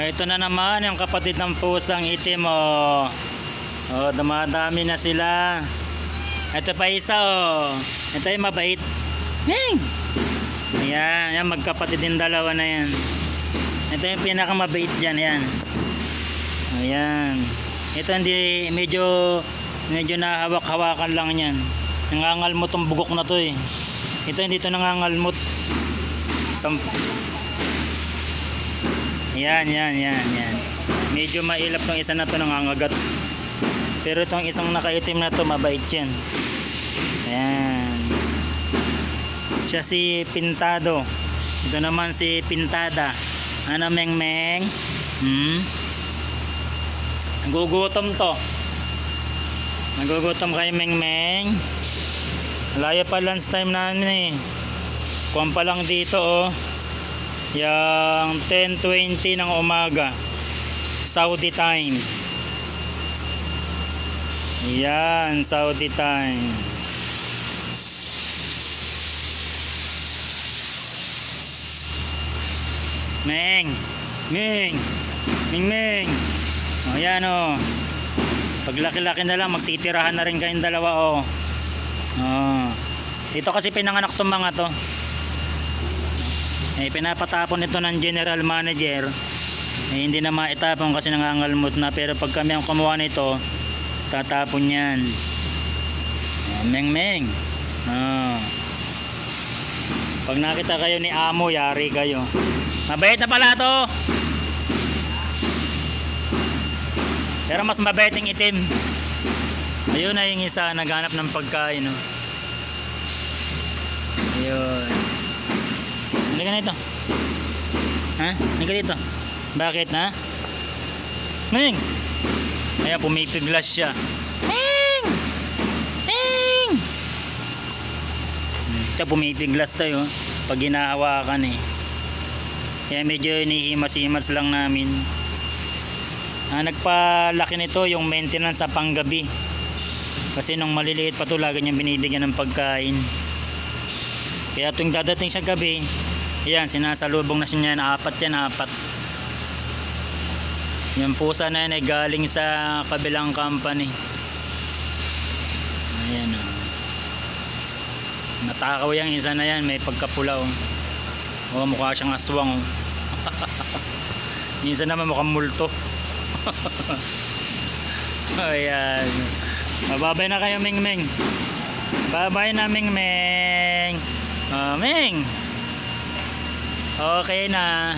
Ito na naman yung kapatid ng pusang itim oh. Oh, dumadami na sila. Ito pa isa oh. Ito yung mabait. Ning! Ayan, yan magkapatid din dalawa na yan. Ito yung pinakamabait dyan, yan. Ayan. Ito hindi, medyo, medyo nahawak-hawakan lang yan. Nangangalmot ang bugok na to eh. Ito hindi to nangangalmot. Sam yan, yan, yan, yan. Medyo mailap tong isa na to nangangagat. Pero itong isang nakaitim na to mabait yan. Ayan. Siya si Pintado. Ito naman si Pintada. Ano meng meng? Hmm? Nagugutom to. Nagugutom kay Meng Meng. Laya pa lunch time namin eh. Kuwan pa lang dito oh. Yang 10.20 ng umaga. Saudi time. Yan, Saudi time. Meng! Meng! Meng Meng! O yan o. Pag laki-laki na lang, magtitirahan na rin kayong dalawa o. Oh. Dito kasi pinanganak tong mga to. Eh, pinapatapon ito ng general manager. Eh, hindi na maitapon kasi nangangalmot na. Pero pag kami ang kumuha nito, tatapon yan. Oh, meng meng. Oh. Pag nakita kayo ni Amo, yari kayo. Mabait na pala to. Pero mas mabait yung itim. Ayun na yung isa naghanap ng pagkain. No? Ayun. Halika na ito. Ha? Halika dito. Bakit na? Ming! Ayan, pumipiglas siya. Ming! Ming! Hmm, Siya pumipiglas tayo. Pag ginahawakan eh. Kaya medyo inihimas-himas lang namin. Ah, nagpalaki nito yung maintenance sa panggabi. Kasi nung maliliit pa to lagi niyang binibigyan ng pagkain. Kaya tuwing dadating siya gabi, yan, sinasalubong na siya niyan, apat yan, apat. Yung pusa na yan ay galing sa kabilang company. Ayan o. Natakaw yung isa na yan, may pagkapulaw. O, mukha siyang aswang o. Minsan naman mukhang multo. Ayan. Mababay na kayo, Ming Ming. Babay na, Ming Ming. Oh, Ming. Okay na.